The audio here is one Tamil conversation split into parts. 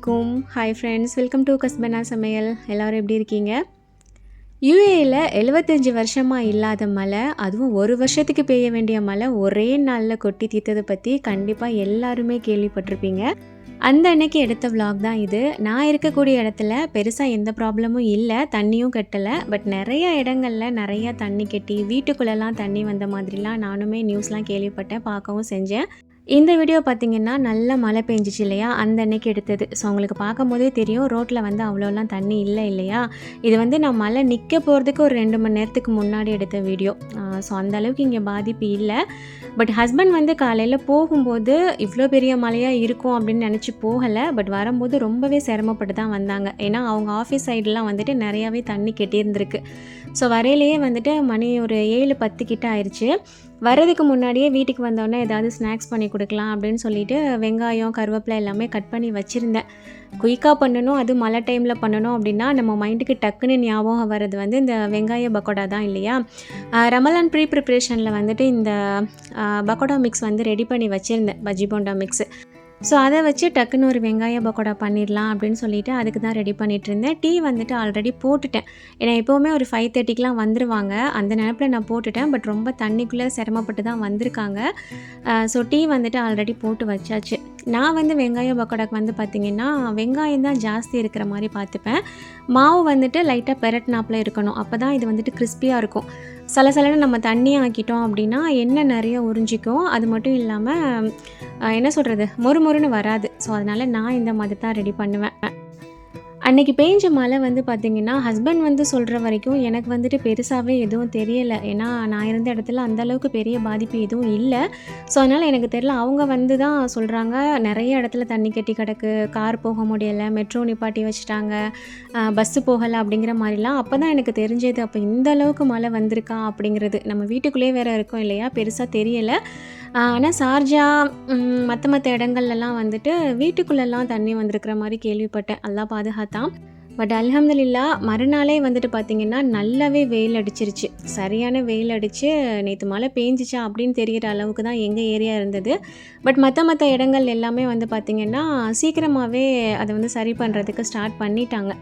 அஸ்ஸலாமு அலைக்கும். Hi friends welcome to Kasbana சமையல். எல்லோரும் எப்படி இருக்கீங்க? யூஏயில் எழுபத்தஞ்சி வருஷமாக இல்லாத மழை அதுவும் ஒரு வருஷத்துக்கு பெய்ய வேண்டிய மழை ஒரே நாளில் கொட்டி தீர்த்ததை பற்றி கண்டிப்பாக எல்லாருமே கேள்விப்பட்டிருப்பீங்க. அந்த அன்னைக்கு எடுத்த vlog தான் இது. நான் இருக்கக்கூடிய இடத்துல பெருசாக எந்த ப்ராப்ளமும் இல்லை தண்ணியும் கட்டலை. பட் நிறைய இடங்கள்ல நிறையா தண்ணி கட்டி வீட்டுக்குள்ளெல்லாம் தண்ணி வந்த மாதிரிலாம் நானுமே நியூஸ்லாம் கேள்விப்பட்டேன் பார்க்கவும் செஞ்சேன். இந்த வீடியோ பார்த்தீங்கன்னா நல்ல மழை பெஞ்சிச்சு இல்லையா? அந்த அன்னைக்கு எடுத்தது. ஸோ உங்களுக்கு பார்க்கும் போதே தெரியும் ரோட்டில் வந்து அவ்வளோலாம் தண்ணி இல்லை இல்லையா? இது வந்து நான் மழை நிற்க போகிறதுக்கு ஒரு ரெண்டு மணி நேரத்துக்கு முன்னாடி எடுத்த வீடியோ ஸோ அந்தளவுக்கு இங்கே பாதிப்பு இல்லை. பட் ஹஸ்பண்ட் வந்து காலையில் போகும்போது இவ்வளோ பெரிய மழையாக இருக்கும் அப்படின்னு நினச்சி போகலை. பட் வரும்போது ரொம்பவே சிரமப்பட்டு தான் வந்தாங்க. ஏன்னா அவங்க ஆஃபீஸ் சைடெலாம் வந்துட்டு நிறையாவே தண்ணி கெட்டியிருந்திருக்கு. ஸோ வரையிலேயே வந்துட்டு மணி ஒரு ஏழு பத்து கிட்ட ஆயிடுச்சு வரதுக்கு முன்னாடியே வீட்டுக்கு வந்தோடனே ஏதாவது ஸ்நாக்ஸ் பண்ணி கொடுக்கலாம் அப்படின்னு சொல்லிட்டு வெங்காயம் கருவேப்பிலை எல்லாமே கட் பண்ணி வச்சுருந்தேன். குயிக்காக பண்ணணும் அது மழை டைமில் பண்ணணும் அப்படின்னா நம்ம மைண்டுக்கு டக்குன்னு ஞாபகம் வர்றது வந்து இந்த வெங்காய பக்கோடா தான் இல்லையா? ரமலான் ப்ரீ ப்ரிப்ரேஷனில் வந்துட்டு இந்த பக்கோடா மிக்ஸ் வந்து ரெடி பண்ணி வச்சுருந்தேன். பஜ்ஜி போண்டா மிக்ஸு ஸோ அதை வச்சு டக்குன்னு ஒரு வெங்காய பக்கோடா பண்ணிடலாம் அப்படின்னு சொல்லிட்டு அதுக்கு தான் ரெடி பண்ணிட்டு இருந்தேன் டீ வந்துட்டு ஆல்ரெடி போட்டுட்டேன். ஏன்னா எப்போவுமே ஒரு ஃபைவ் தேர்ட்டிக்கெலாம் வந்துருவாங்க. அந்த நினப்பில் நான் போட்டுட்டேன். பட் ரொம்ப தண்ணிக்குள்ளே சிரமப்பட்டு தான் வந்திருக்காங்க. ஸோ டீ வந்துட்டு ஆல்ரெடி போட்டு வச்சாச்சு. நான் வந்து வெங்காய பக்கோடாக்கு வந்து பார்த்திங்கன்னா வெங்காயம் தான் ஜாஸ்தி இருக்கிற மாதிரி பார்த்துப்பேன். மாவு வந்துட்டு லைட்டாக பெரட்னாப்பில் இருக்கணும். அப்போ தான் இது வந்துட்டு கிறிஸ்பியாக இருக்கும். சலசலன்னு நம்ம தண்ணி ஆக்கிட்டோம் அப்படின்னா எண்ணெய் நிறைய உறிஞ்சிக்கும். அது மட்டும் இல்லாமல் என்ன சொல்கிறது மொறு மொறுன்னு வராது. ஸோ அதனால் நான் இந்த மாதிரி தான் ரெடி பண்ணுவேன். அன்றைக்கி பெஞ்ச மழை வந்து பார்த்திங்கன்னா ஹஸ்பண்ட் வந்து சொல்கிற வரைக்கும் எனக்கு வந்துட்டு பெருசாகவே எதுவும் தெரியலை. ஏன்னா நான் இருந்த இடத்துல அந்த அளவுக்கு பெரிய பாதிப்பு எதுவும் இல்லை. ஸோ அதனால் எனக்கு தெரியல. அவங்க வந்து தான் சொல்கிறாங்க நிறைய இடத்துல தண்ணி கட்டி கிடக்கு கார் போக முடியலை மெட்ரோ நிப்பாட்டி வச்சுட்டாங்க பஸ்ஸு போகலை அப்படிங்கிற மாதிரிலாம் அப்போ தான் எனக்கு தெரிஞ்சது. அப்போ இந்த அளவுக்கு மழை வந்திருக்கா அப்படிங்கிறது. நம்ம வீட்டுக்குள்ளேயே வேறு இருக்கோம் இல்லையா? பெருசாக தெரியலை. ஆனால் சார்ஜா மற்ற மற்ற இடங்கள்லலாம் வந்துட்டு வீட்டுக்குள்ளெல்லாம் தண்ணி வந்திருக்கிற மாதிரி கேள்விப்பட்டேன். எல்லாம் பாதுகாத்தான் பட் அல்ஹம்துலில்லா மறுநாளே வந்துட்டு பார்த்திங்கன்னா நல்லாவே வெயில் அடிச்சிருச்சு. சரியான வெயில் அடித்து நேற்று மழை பேஞ்சிச்சா அப்படின்னு தெரிகிற அளவுக்கு தான் எங்கள் ஏரியா இருந்தது. பட் மற்ற மற்ற இடங்கள் எல்லாமே வந்து பார்த்திங்கன்னா சீக்கிரமாகவே அதை வந்து சரி பண்ணுறதுக்கு ஸ்டார்ட் பண்ணிட்டாங்க.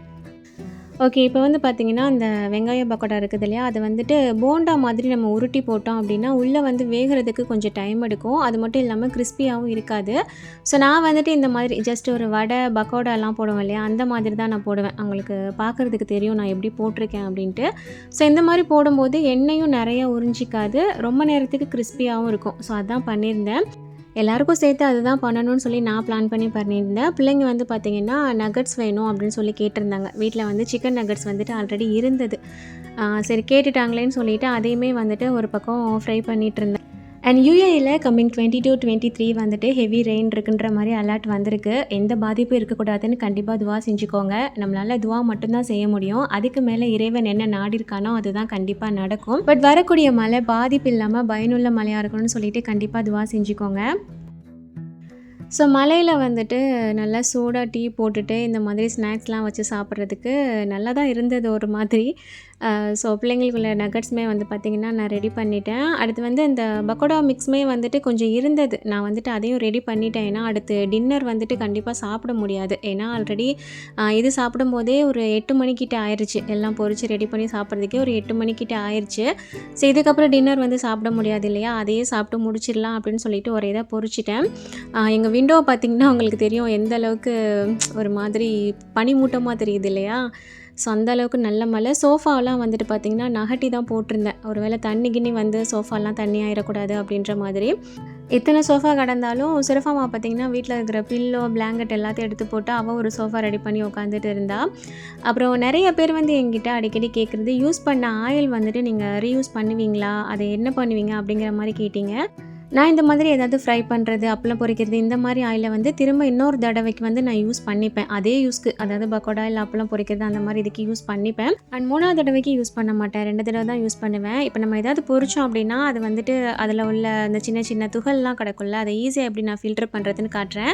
ஓகே இப்போ வந்து பார்த்திங்கன்னா அந்த வெங்காய பக்கோடா இருக்குது இல்லையா? அது வந்துட்டு போண்டா மாதிரி நம்ம உருட்டி போட்டோம் அப்படின்னா உள்ளே வந்து வேகிறதுக்கு கொஞ்சம் டைம் எடுக்கும். அது மட்டும் இல்லாமல் கிறிஸ்பியாகவும் இருக்காது. ஸோ நான் வந்துட்டு இந்த மாதிரி ஜஸ்ட் ஒரு வடை பக்கோடாலாம் போடுவேன் இல்லையா? அந்த மாதிரி தான் நான் போடுவேன். அவங்களுக்கு பார்க்குறதுக்கு தெரியும் நான் எப்படி போட்டிருக்கேன் அப்படின்ட்டு. ஸோ இந்த மாதிரி போடும்போது எண்ணெயும் நிறைய உறிஞ்சிக்காது. ரொம்ப நேரத்துக்கு கிறிஸ்பியாகவும் இருக்கும். ஸோ அதான் பண்ணியிருந்தேன். எல்லாருக்கும் சேர்த்து அதுதான் பண்ணணும்னு சொல்லி நான் பிளான் பண்ணி பண்ணியிருந்தேன். பிள்ளைங்க வந்து பார்த்திங்கன்னா நகட்ஸ் வேணும் அப்படின்னு சொல்லி கேட்டிருந்தாங்க. வீட்டில் வந்து சிக்கன் நகட்ஸ் வந்துட்டு ஆல்ரெடி இருந்தது. சரி கேட்டுட்டாங்களேன்னு சொல்லிட்டு அதையுமே வந்துட்டு ஒரு பக்கம் ஃப்ரை பண்ணிகிட்டு இருந்தேன். And யூஏயில் coming twenty two twenty three வந்துட்டு ஹெவி ரெயின் இருக்குன்ற மாதிரி அலர்ட் வந்திருக்கு. எந்த பாதிப்பும் இருக்கக்கூடாதுன்னு கண்டிப்பாக துவா செஞ்சுக்கோங்க. நம்மளால் துவா மட்டும்தான் செய்ய முடியும். அதுக்கு மேலே இறைவன் என்ன நாடிருக்கானோ அதுதான் கண்டிப்பாக நடக்கும். பட் வரக்கூடிய மழை பாதிப்பு இல்லாமல் பயனுள்ள மழையாக இருக்கணும்னு சொல்லிட்டு கண்டிப்பாக துவா செஞ்சுக்கோங்க. ஸோ மலையில் வந்துட்டு நல்லா சூடாக டீ போட்டுட்டு இந்த மாதிரி ஸ்நாக்ஸ்லாம் வச்சு சாப்பிட்றதுக்கு நல்லா தான் இருந்தது ஒரு மாதிரி. ஸோ பிள்ளைங்களுக்குள்ள நகட்ஸுமே வந்து பார்த்திங்கன்னா நான் ரெடி பண்ணிட்டேன். அடுத்து வந்து இந்த பக்கோடா மிக்ஸுமே வந்துட்டு கொஞ்சம் இருந்தது. நான் வந்துட்டு அதையும் ரெடி பண்ணிட்டேன். ஏன்னா அடுத்து டின்னர் வந்துட்டு கண்டிப்பாக சாப்பிட முடியாது. ஏன்னா ஆல்ரெடி இது சாப்பிடும் போதே ஒரு எட்டு மணிக்கிட்ட ஆயிடுச்சு எல்லாம் பொறிச்சு ரெடி பண்ணி சாப்பிட்றதுக்கே ஒரு எட்டு மணிக்கிட்ட ஆயிடுச்சு ஸோ இதுக்கப்புறம் டின்னர் வந்து சாப்பிட முடியாது இல்லையா? அதையே சாப்பிட்டு முடிச்சிடலாம் அப்படின்னு சொல்லிட்டு ஒரு இதாக பொறிச்சிட்டேன். எங்கள் விண்டோவை பார்த்திங்கன்னா உங்களுக்கு தெரியும் எந்த அளவுக்கு ஒரு மாதிரி பனிமூட்டமாக தெரியுது இல்லையா? ஸோ அந்த அளவுக்கு நல்ல மழை. சோஃபாலாம் வந்துட்டு பார்த்திங்கன்னா நகட்டி தான் போட்டிருந்தேன். ஒரு வேளை தண்ணி கிண்ணி வந்து சோஃபாலாம் தண்ணி ஆயிடக்கூடாது அப்படின்ற மாதிரி. எத்தனை சோஃபா கடந்தாலும் சிறஃபாமா பார்த்திங்கன்னா வீட்டில் இருக்கிற பில்லோ பிளாங்கெட் எல்லாத்தையும் எடுத்து போட்டு அவள் ஒரு சோஃபா ரெடி பண்ணி உட்காந்துட்டு இருந்தா. அப்புறம் நிறைய பேர் வந்து எங்கிட்ட அடிக்கடி கேட்குறது யூஸ் பண்ண ஆயில் வந்துட்டு நீங்கள் ரீயூஸ் பண்ணுவீங்களா? அதை என்ன பண்ணுவீங்க? அப்படிங்கிற மாதிரி கேட்டிங்க. நான் இந்த மாதிரி ஏதாவது ஃப்ரை பண்ணுறது அப்பளம் பொரிக்கிறது இந்த மாதிரி ஆயிலை வந்து திரும்ப இன்னொரு தடவைக்கு வந்து நான் யூஸ் பண்ணிப்பேன். அதே யூஸ்க்கு அதாவது பக்கோடா இல்லை அப்பளம் பொரிக்கிறது அந்த மாதிரி இதுக்கு யூஸ் பண்ணிப்பேன். அண்ட் மூணாவது தடவைக்கு யூஸ் பண்ண மாட்டேன். ரெண்டு தடவை தான் யூஸ் பண்ணுவேன். இப்போ நம்ம ஏதாவது பொரிச்சோம் அப்படின்னா அது வந்துட்டு அதில் உள்ள அந்த சின்ன சின்ன துகள்லாம் கிடக்கும்ல அதை ஈஸியாக எப்படி நான் ஃபில்டர் பண்ணுறதுன்னு காட்டுறேன்.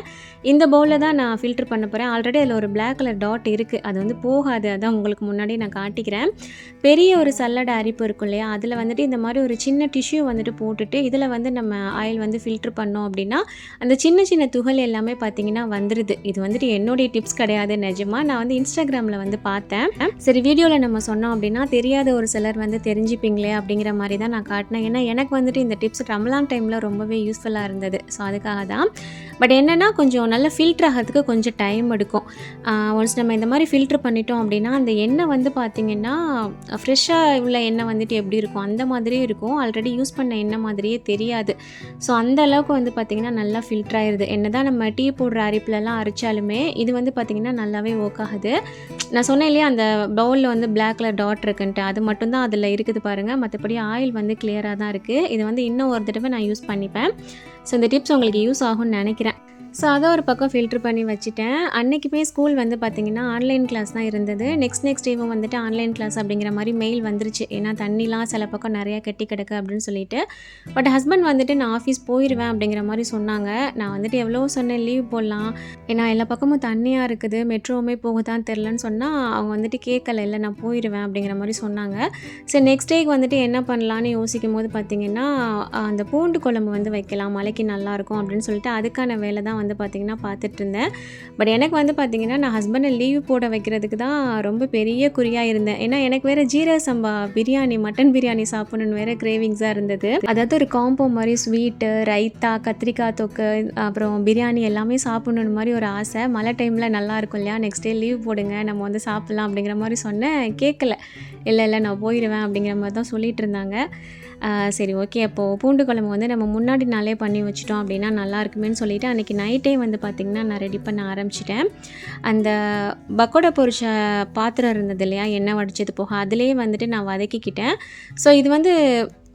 இந்த பவுலில் தான் நான் ஃபில்டர் பண்ண போகிறேன் ஆல்ரெடி அதில் ஒரு பிளாக் கலர் டாட் இருக்குது அது வந்து போகாது. அதான் உங்களுக்கு முன்னாடி நான் காட்டிக்கிறேன். பெரிய ஒரு சல்லடை அரிப்பு இருக்கும் இல்லையா? அதில் வந்துட்டு இந்த மாதிரி ஒரு சின்ன டிஷ்யூ வந்துட்டு போட்டுட்டு இதில் வந்து நம்ம ஆயில் வந்து ஃபில்ட்ரு பண்ணோம் அப்படின்னா அந்த சின்ன சின்ன துகள் எல்லாமே பார்த்தீங்கன்னா வந்துடுது இது வந்துட்டு என்னுடைய டிப்ஸ் கிடையாது நிஜமாக நான் வந்து இன்ஸ்டாகிராமில் வந்து பார்த்தேன். சரி வீடியோவில் நம்ம சொன்னோம் அப்படின்னா தெரியாத ஒரு சிலர் வந்து தெரிஞ்சுப்பீங்களே அப்படிங்கிற மாதிரி தான் நான் காட்டினேன். ஏன்னா எனக்கு வந்துட்டு இந்த டிப்ஸ் ரம்லான் டைமில் ரொம்பவே யூஸ்ஃபுல்லாக இருந்தது. ஸோ அதுக்காக தான். பட் என்னென்னா கொஞ்சம் நல்லா ஃபில்டர் ஆகிறதுக்கு கொஞ்சம் டைம் எடுக்கும். ஒன்ஸ் நம்ம இந்த மாதிரி ஃபில்ட்ரு பண்ணிட்டோம் அப்படின்னா அந்த எண்ணெய் வந்து பார்த்திங்கன்னா ஃப்ரெஷ்ஷாக உள்ள எண்ணெய் வந்துட்டு எப்படி இருக்கும்? அந்த மாதிரியே இருக்கும். ஆல்ரெடி யூஸ் பண்ண எண்ணெய் மாதிரியே தெரியாது. ஸோ அந்த அளவுக்கு வந்து பார்த்திங்கன்னா நல்லா ஃபில்டர் ஆயிடுது என்ன தான் நம்ம டீ போடுற அரிப்புலலாம் அரைச்சாலுமே இது வந்து பார்த்திங்கன்னா நல்லாவே ஒர்க் ஆகுது. நான் சொன்னேன் இல்லையா அந்த பவுலில் வந்து பிளாக் கலர் டாட் இருக்குன்ட்டு. அது மட்டும்தான் அதில் இருக்குது பாருங்கள் மற்றபடி ஆயில் வந்து கிளியராக தான் இருக்குது இது வந்து இன்னும் ஒரு தடவை நான் யூஸ் பண்ணிப்பேன். ஸோ இந்த டிப்ஸ் உங்களுக்கு யூஸ் ஆகும்னு நினைக்கிறேன். ஸோ அதை ஒரு பக்கம் ஃபில்ட்ரு பண்ணி வச்சுட்டேன். அன்றைக்குமே ஸ்கூல் வந்து பார்த்திங்கன்னா ஆன்லைன் கிளாஸ் தான் இருந்தது. நெக்ஸ்ட் நெக்ஸ்ட் டேவும் வந்துட்டு ஆன்லைன் கிளாஸ் அப்படிங்கிற மாதிரி மெயில் வந்துருச்சு. ஏன்னா தண்ணிலாம் சில பக்கம் நிறையா கட்டி கிடக்கு அப்படின்னு சொல்லிட்டு. பட் ஹஸ்பண்ட் வந்துட்டு நான் ஆஃபீஸ் போயிடுவேன் அப்படிங்கிற மாதிரி சொன்னாங்க. நான் வந்துட்டு எவ்வளோ சொன்னேன் லீவ் போடலாம். ஏன்னா எல்லா பக்கமும் தண்ணியாக இருக்குது. மெட்ரோவுமே போகுதான் தெரிலன்னு சொன்னால் அவங்க வந்துட்டு கேட்கல. இல்லை நான் போயிடுவேன் அப்படிங்கிற மாதிரி சொன்னாங்க. சரி நெக்ஸ்ட் டேக்கு வந்துட்டு என்ன பண்ணலான்னு யோசிக்கும் போது பார்த்திங்கன்னா அந்த பூண்டு குழம்பு வந்து வைக்கலாம். மலைக்கு நல்லாயிருக்கும் அப்படின்னு சொல்லிட்டு அதுக்கான வேலை தான் வந்து பார்த்திங்கன்னா பார்த்துட்டு இருந்தேன் பட் எனக்கு வந்து பார்த்திங்கன்னா நான் ஹஸ்பண்டை லீவ் போட வைக்கிறதுக்கு தான் ரொம்ப பெரிய குறியாக இருந்தேன். ஏன்னா எனக்கு வேறு ஜீரக சம்பா பிரியாணி மட்டன் பிரியாணி சாப்பிடணும்னு வேறு கிரேவிங்ஸாக இருந்தது. அதாவது ஒரு காம்போ மாதிரி ஸ்வீட்டு ரைத்தா கத்திரிக்காய் தொக்கு அப்புறம் பிரியாணி எல்லாமே சாப்பிடணும் மாதிரி ஒரு ஆசை. மழை டைமில் நல்லா இருக்கும் இல்லையா? நெக்ஸ்ட் டே லீவ் போடுங்க நம்ம வந்து சாப்பிட்லாம் அப்படிங்கிற மாதிரி சொன்னேன். கேட்கல. இல்லை இல்லை நான் போயிடுவேன் அப்படிங்கிற மாதிரி தான் சொல்லிகிட்டு இருந்தாங்க. சரி ஓகே. அப்போது பூண்டு குழம்பு வந்து நம்ம முன்னாடி நாளே பண்ணி வச்சிட்டோம் அப்படின்னா நல்லா இருக்குமேன்னு சொல்லிவிட்டு அன்றைக்கி நைட்டே வந்து பார்த்திங்கன்னா நான் ரெடி பண்ண ஆரம்பிச்சிட்டேன். அந்த பக்கோடா பொரிச்ச பாத்திரம் இருந்தது இல்லையா எண்ணெய் வடிச்சது போக அதுலேயே வந்துட்டு நான் வதக்கிக்கிட்டேன். ஸோ இது வந்து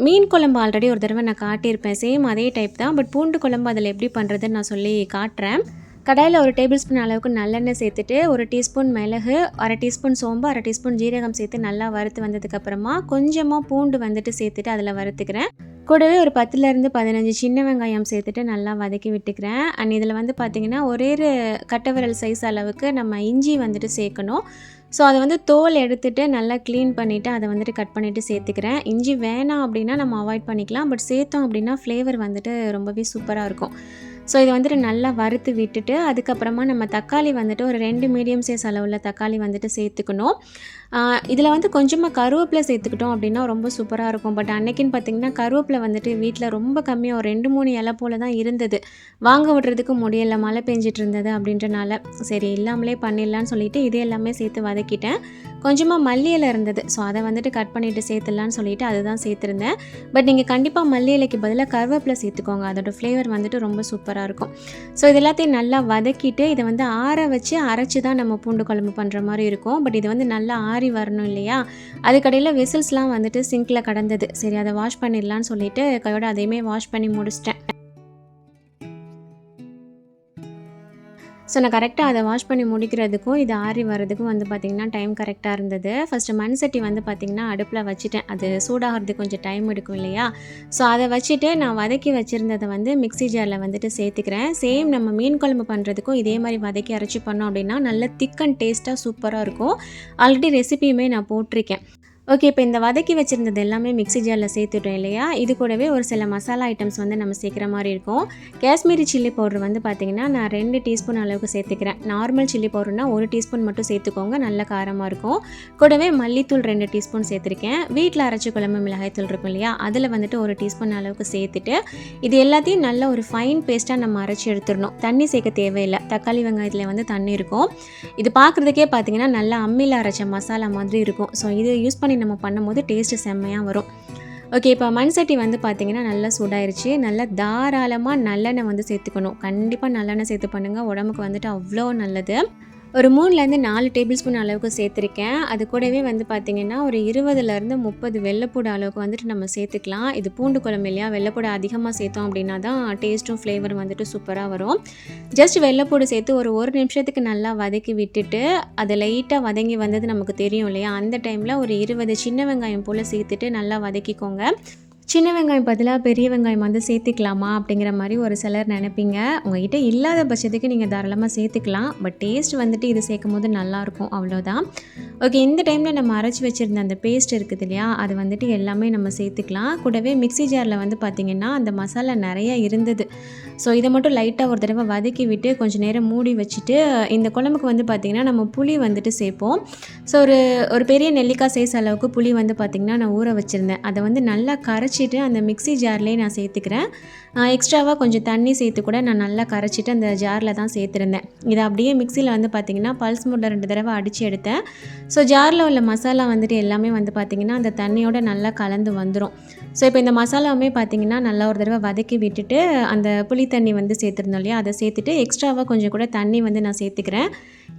மீன் குழம்பு ஆல்ரெடி ஒரு தடவை நான் காட்டியிருப்பேன். சேம் அதே டைப் தான். பட் பூண்டு குழம்பு அதில் எப்படி பண்ணுறதுன்னு நான் சொல்லி காட்டுறேன். கடாயில் ஒரு டேபிள் ஸ்பூன் அளவுக்கு நல்லெண்ணெய் சேர்த்துட்டு ஒரு டீஸ்பூன் மிளகு அரை டீஸ்பூன் சோம்பு அரை டீஸ்பூன் ஜீரகம் சேர்த்து நல்லா வறுத்து வந்ததுக்கப்புறமா கொஞ்சமாக பூண்டு வந்துட்டு சேர்த்துட்டு அதில் வறுத்துக்கிறேன். கூடவே ஒரு பத்துலேருந்து பதினஞ்சு சின்ன வெங்காயம் சேர்த்துட்டு நல்லா வதக்கி விட்டுக்கிறேன். அண்ட் இதில் வந்து பார்த்திங்கன்னா ஒரே ஒரு கட்டவிரல் சைஸ் அளவுக்கு நம்ம இஞ்சி வந்துட்டு சேர்க்கணும். ஸோ அதை வந்து தோல் எடுத்துகிட்டு நல்லா க்ளீன் பண்ணிவிட்டு அதை வந்துட்டு கட் பண்ணிவிட்டு சேர்த்துக்கிறேன். இஞ்சி வேணாம் அப்படின்னா நம்ம அவாய்ட் பண்ணிக்கலாம். பட் சேர்த்தோம் அப்படின்னா ஃப்ளேவர் வந்துட்டு ரொம்பவே சூப்பராக இருக்கும். ஸோ இதை வந்துட்டு நல்லா வறுத்து விட்டுட்டு அதுக்கப்புறமா நம்ம தக்காளி வந்துட்டு ஒரு ரெண்டு மீடியம் சைஸ் அளவில் தக்காளி வந்துட்டு சேர்த்துக்கணும். இதில் வந்து கொஞ்சமாக கருவேப்பிலை சேர்த்துக்கிட்டோம் அப்படின்னா ரொம்ப சூப்பராக இருக்கும். பட் அன்னைக்குன்னு பார்த்திங்கன்னா கருவேப்பிலை வந்துட்டு வீட்டில் ரொம்ப கம்மியாக ஒரு ரெண்டு மூணு இலை போல் தான் இருந்தது. வாங்க விடுறதுக்கு முடியலை மழை பெஞ்சிட்டு இருந்தது அப்படின்றனால சரி இல்லாமலே பண்ணிடலான்னு சொல்லிட்டு இது எல்லாமே சேர்த்து வதக்கிட்டேன். கொஞ்சமாக மல்லி இலை இருந்தது. ஸோ அதை வந்துட்டு கட் பண்ணிவிட்டு சேர்த்துடலான்னு சொல்லிட்டு அதுதான் சேர்த்துருந்தேன். பட் நீங்கள் கண்டிப்பாக மல்லி இலைக்கு பதிலாக கருவேப்பிலை சேர்த்துக்கோங்க. அதோடய ஃப்ளேவர் வந்துட்டு ரொம்ப சூப்பராக இருக்கும். ஸோ இது எல்லாத்தையும் நல்லா வதக்கிட்டு இதை வந்து ஆற வச்சு அரைச்சி தான் நம்ம பூண்டு குழம்பு பண்ணுற மாதிரி இருக்கும். பட் இது வந்து நல்லா ஆறி வரணும் இல்லையா? அதுக்கடையில் விசில்ஸ்லாம் வந்துட்டு சிங்கில் கடந்தது. சரி அதை வாஷ் பண்ணிடலான்னு சொல்லிட்டு கையோட அதையுமே வாஷ் பண்ணி முடிச்சிட்டேன். ஸோ நான் கரெக்டாக அதை வாஷ் பண்ணி முடிக்கிறதுக்கும் இது ஆறி வர்றதுக்கும் வந்து பார்த்திங்கன்னா டைம் கரெக்டாக இருந்தது. ஃபஸ்ட்டு மண் சட்டி வந்து பார்த்திங்கன்னா அடுப்பில் வச்சுட்டேன். அது சூடாகிறதுக்கு கொஞ்சம் டைம் எடுக்கும் இல்லையா? ஸோ அதை வச்சுட்டு நான் வதக்கி வச்சுருந்ததை வந்து மிக்ஸி ஜாரில் வந்துட்டு சேர்த்துக்கிறேன். சேம் நம்ம மீன் குழம்பு பண்ணுறதுக்கும் இதே மாதிரி வதக்கி அரைச்சி பண்ணோம் அப்படின்னா நல்ல திக் அண்ட் டேஸ்ட்டாக சூப்பராக இருக்கும். ஆல்ரெடி ரெசிபியுமே நான் போட்டிருக்கேன். ஓகே இப்போ இந்த வதக்கி வச்சுருந்தது எல்லாமே மிக்ஸி ஜாரில் சேர்த்துட்டோம் இல்லையா? இது கூடவே ஒரு சில மசாலா ஐட்டம்ஸ் வந்து நம்ம சேர்க்குற மாதிரி இருக்கும். காஷ்மீரி சில்லி பவுடர் வந்து பார்த்திங்கன்னா நான் ரெண்டு டீஸ்பூன் அளவுக்கு சேர்த்துக்கிறேன். நார்மல் சில்லி பவுடர்னா ஒரு டீஸ்பூன் மட்டும் சேர்த்துக்கோங்க நல்ல காரமாக இருக்கும். கூடவே மல்லித்தூள் ரெண்டு டீஸ்பூன் சேர்த்துருக்கேன். வீட்டில் அரைச்சி குழம்பு மிளகாய்த்தூள் இருக்கும் இல்லையா? அதில் வந்துட்டு ஒரு டீஸ்பூன் அளவுக்கு சேர்த்துட்டு இது எல்லாத்தையும் நல்ல ஒரு ஃபைன் பேஸ்ட்டாக நம்ம அரைச்சி எடுத்துடணும். தண்ணி சேர்க்க தேவையில்லை. தக்காளி வெங்காயத்தில் வந்து தண்ணி இருக்கும். இது பார்க்குறதுக்கே பார்த்தீங்கன்னா நல்லா அம்மியில் அரைச்ச மசாலா மாதிரி இருக்கும். ஸோ இது யூஸ் பண்ண நம்ம பண்ணும்போது டேஸ்ட்டு செம்மையாக வரும். ஓகே இப்போ மண் சட்டி வந்து பார்த்திங்கன்னா நல்லா சூடாயிருச்சு. நல்லா தாராளமாக நல்லெண்ணெய் வந்து சேர்த்துக்கணும். கண்டிப்பாக நல்லெண்ணெய் சேர்த்து பண்ணுங்கள் உடம்புக்கு வந்துட்டு அவ்வளோ நல்லது. ஒரு மூணுலேருந்து நாலு டேபிள் ஸ்பூன் அளவுக்கு சேர்த்துருக்கேன். அது கூடவே வந்து பார்த்திங்கன்னா ஒரு இருபதுலேருந்து முப்பது வெள்ளைப்பூடு அளவுக்கு வந்துட்டு நம்ம சேர்த்துக்கலாம். இது பூண்டு குழம்பு இல்லையா? வெள்ளைப்பூடு அதிகமாக சேர்த்தோம் அப்படின்னா தான் டேஸ்ட்டும் ஃப்ளேவரும் வந்துட்டு சூப்பராக வரும். ஜஸ்ட் வெள்ளைப்பூடு சேர்த்து ஒரு ஒரு நிமிஷத்துக்கு நல்லா வதக்கி விட்டுட்டு அது லைட்டாக வதங்கி வந்தது நமக்கு தெரியும் இல்லையா? அந்த டைமில் ஒரு இருபது சின்ன வெங்காயம் போல் சேர்த்துட்டு நல்லா வதக்கிக்கோங்க. சின்ன வெங்காயம் பதிலாக பெரிய வெங்காயம் வந்து சேர்த்துக்கலாமா அப்படிங்கிற மாதிரி ஒரு சிலர் நினைப்பீங்க. உங்ககிட்ட இல்லாத பட்சத்துக்கு நீங்கள் தாராளமாக சேர்த்துக்கலாம். பட் டேஸ்ட் வந்துட்டு இது சேர்க்கும் போது நல்லாயிருக்கும் அவ்வளோதான் ஓகே இந்த டைமில் நம்ம அரைச்சி வச்சுருந்த அந்த பேஸ்ட் இருக்குது இல்லையா? அது வந்துட்டு எல்லாமே நம்ம சேர்த்துக்கலாம். கூடவே மிக்ஸி ஜாரில் வந்து பார்த்திங்கன்னா அந்த மசாலா நிறையா இருந்தது. ஸோ இதை மட்டும் லைட்டாக ஒரு தடவை வதக்கி விட்டு கொஞ்சம் நேரம் மூடி வச்சுட்டு இந்த குழம்புக்கு வந்து பார்த்திங்கன்னா நம்ம புளி வந்துட்டு சேர்ப்போம். ஸோ ஒரு ஒரு பெரிய நெல்லிக்காய் சைஸ் அளவுக்கு புளி வந்து பார்த்திங்கன்னா நான் ஊற வச்சுருந்தேன். அதை வந்து நல்லா கரைச்சி அரைச்சிட்டு அந்த மிக்ஸி ஜார்லேயே நான் சேர்த்துக்கிறேன். எக்ஸ்ட்ராவாக கொஞ்சம் தண்ணி சேர்த்து கூட நான் நல்லா கரைச்சிட்டு அந்த ஜாரில் தான் சேர்த்துருந்தேன். இதை அப்படியே மிக்சியில் வந்து பார்த்திங்கன்னா பல்ஸ் மூட்டை ரெண்டு தடவை அடித்து எடுத்தேன். ஸோ ஜாரில் உள்ள மசாலா வந்துட்டு எல்லாமே வந்து பார்த்திங்கன்னா அந்த தண்ணியோட நல்லா கலந்து வந்துடும் ஸோ இப்போ இந்த மசாலாவுமே பார்த்திங்கன்னா நல்லா ஒரு தடவை வதக்கி விட்டுட்டு அந்த புளி தண்ணி வந்து சேர்த்துருந்தோம் இல்லையா? அதை சேர்த்துட்டு எக்ஸ்ட்ராவாக கொஞ்சம் கூட தண்ணி வந்து நான் சேர்த்துக்கிறேன்.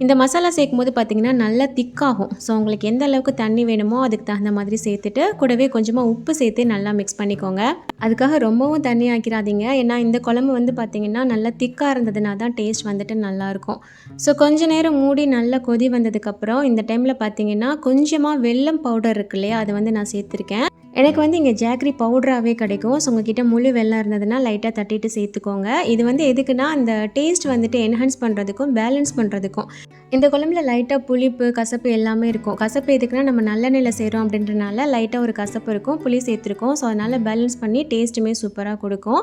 இந்த மசாலா சேர்க்கும் போது பார்த்திங்கன்னா நல்லா திக்காகும். ஸோ உங்களுக்கு எந்த அளவுக்கு தண்ணி வேணுமோ அதுக்கு தகுந்த மாதிரி சேர்த்துட்டு கூடவே கொஞ்சமாக உப்பு சேர்த்து நல்லா மிக்ஸ் பண்ணிக்கோங்க. அதுக்காக ரொம்பவும் தண்ணி ஆக்கிடாதீங்க ஏன்னா இந்த குழம்பு வந்து பார்த்திங்கன்னா நல்லா திக்காக இருந்ததுனா தான் டேஸ்ட் வந்துட்டு நல்லாயிருக்கும் ஸோ கொஞ்ச நேரம் மூடி நல்லா கொதி வந்ததுக்கப்புறம் இந்த டைமில் பார்த்திங்கன்னா கொஞ்சமாக வெல்லம் பவுடர் இருக்கு இல்லையா? அதை வந்து நான் சேர்த்துருக்கேன். எனக்கு வந்து இங்கே ஜாக்ரி பவுடராகவே கிடைக்கும். ஸோ உங்ககிட்ட முழு வெள்ளம் இருந்ததுன்னா லைட்டாக தட்டிட்டு சேர்த்துக்கோங்க. இது வந்து எதுக்குன்னா அந்த டேஸ்ட் வந்துட்டு என்ஹான்ஸ் பண்ணுறதுக்கும் பேலன்ஸ் பண்ணுறதுக்கும் இந்த குழம்புல லைட்டாக புளிப்பு கசப்பு எல்லாமே இருக்கும். கசப்பு எதுக்குன்னா நம்ம நல்லெண்ணெயில் செய்கிறோம் அப்படின்றனால லைட்டாக ஒரு கசப்பு இருக்கும் புளி சேர்த்துருக்கோம். ஸோ அதனால் பேலன்ஸ் பண்ணி டேஸ்ட்டுமே சூப்பராக கொடுக்கும்.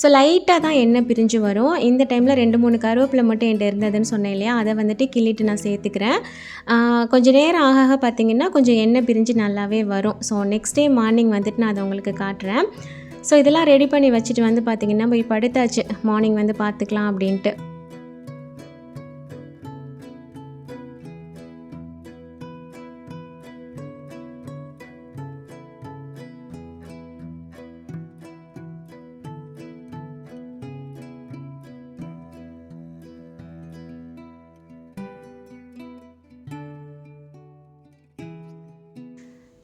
ஸோ லைட்டாக தான் எண்ணெய் பிரிஞ்சு வரும். இந்த டைமில் ரெண்டு மூணு கருவேப்பிலை மட்டும் என்கிட்ட இருந்ததுன்னு சொன்னேன் இல்லையா? அதை வந்துட்டு கிள்ளிட்டு நான் சேர்த்துக்கிறேன். கொஞ்சம் நேரம் ஆக ஆக பார்த்தீங்கன்னா கொஞ்சம் எண்ணெய் பிரிஞ்சு நல்லாவே வரும். ஸோ நெக்ஸ்ட் டே மார்னிங் வந்துட்டு நான் அதை உங்களுக்கு காட்டுறேன். ஸோ இதெல்லாம் ரெடி பண்ணி வச்சுட்டு வந்து பார்த்திங்கன்னா போய் படுத்தாச்சு. மார்னிங் வந்து பார்த்துக்கலாம் அப்படின்ட்டு.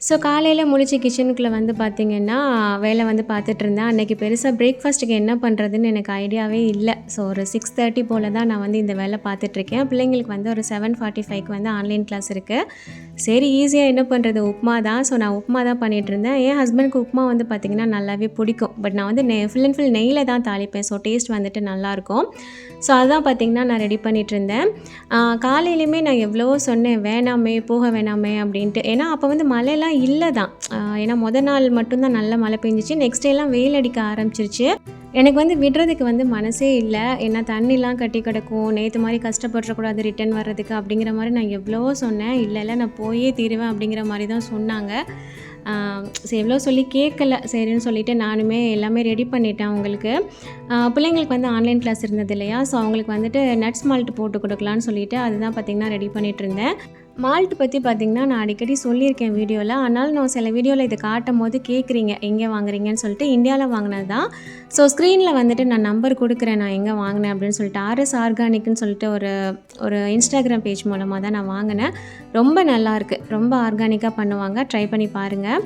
ஸோ காலையில் முழிச்சு கிச்சனுக்குள்ளே வந்து பார்த்திங்கன்னா வேலை வந்து பார்த்துட்டு இருந்தேன். அன்றைக்கி பெருசாக பிரேக்ஃபாஸ்ட்டுக்கு என்ன பண்ணுறதுன்னு எனக்கு ஐடியாவே இல்லை. ஸோ ஒரு சிக்ஸ் தேர்ட்டி போல் தான் நான் வந்து இந்த வேலை பார்த்துட்ருக்கேன் பிள்ளைங்களுக்கு வந்து ஒரு செவன் ஃபார்ட்டி ஃபைவ்க்கு வந்து ஆன்லைன் கிளாஸ் இருக்குது சரி ஈஸியாக என்ன பண்ணுறது உப்மா தான் ஸோ நான் உப்மா தான் பண்ணிகிட்டு இருந்தேன். என் ஹஸ்பண்டுக்கு உப்மா வந்து பார்த்திங்கன்னா நல்லாவே பிடிக்கும். பட் நான் வந்து நெ ஃபுல் அண்ட் ஃபுல் நெய்யில் தான் தாளிப்பேன். ஸோ டேஸ்ட் வந்துட்டு நல்லாயிருக்கும் ஸோ அதுதான் பார்த்திங்கன்னா நான் ரெடி பண்ணிகிட்டு இருந்தேன் காலையிலையுமே நான் எவ்வளவோ சொன்னேன் வேணாமே போக வேணாமே அப்படின்ட்டு. ஏன்னா அப்போ வந்து மழைலாம் இல்லை தான் ஏன்னா மொதல் நாள் மட்டும்தான் நல்ல மழை பெஞ்சிச்சு. நெக்ஸ்ட் டேலாம் வெயில் அடிக்க ஆரம்பிச்சிருச்சு. எனக்கு வந்து விடுறதுக்கு வந்து மனசே இல்லை. ஏன்னா தண்ணிலாம் கட்டி கிடக்கும். நேற்று மாதிரி கஷ்டப்பட்டுறக்கூடாது ரிட்டன் வர்றதுக்கு அப்படிங்கிற மாதிரி நான் எவ்வளோ சொன்னேன். இல்லை இல்லை நான் போயே தீருவேன் அப்படிங்கிற மாதிரி தான் சொன்னாங்க. சரி எவ்வளோ சொல்லி கேட்கல. சரின்னு சொல்லிவிட்டு நானுமே எல்லாமே ரெடி பண்ணிட்டேன் அவங்களுக்கு பிள்ளைங்களுக்கு வந்து ஆன்லைன் கிளாஸ் இருந்தது இல்லையா? ஸோ அவங்களுக்கு வந்துட்டு நட்ஸ் மால்ட் போட்டு கொடுக்கலான்னு சொல்லிவிட்டு அதுதான் பார்த்திங்கன்னா ரெடி பண்ணிகிட்டு இருந்தேன். மால்ட் பற்றி பார்த்திங்கன்னா நான் அடிக்கடி சொல்லியிருக்கேன் வீடியோவில் ஆனாலும் நான் சில வீடியோவில் இதை காட்டும் போது கேட்குறீங்க எங்கே வாங்குறீங்கன்னு சொல்லிட்டு இந்தியாவில் வாங்கினது தான் ஸோ ஸ்க்ரீனில் வந்துட்டு நான் நம்பர் கொடுக்குறேன் நான் எங்கே வாங்கினேன் அப்படின்னு சொல்லிட்டு ஆர்எஸ் ஆர்கானிக்னு சொல்லிட்டு ஒரு ஒரு இன்ஸ்டாகிராம் பேஜ் மூலமாக தான் நான் வாங்கினேன். ரொம்ப நல்லாயிருக்கு ரொம்ப ஆர்கானிக்காக பண்ணுவாங்க. ட்ரை பண்ணி பாருங்கள்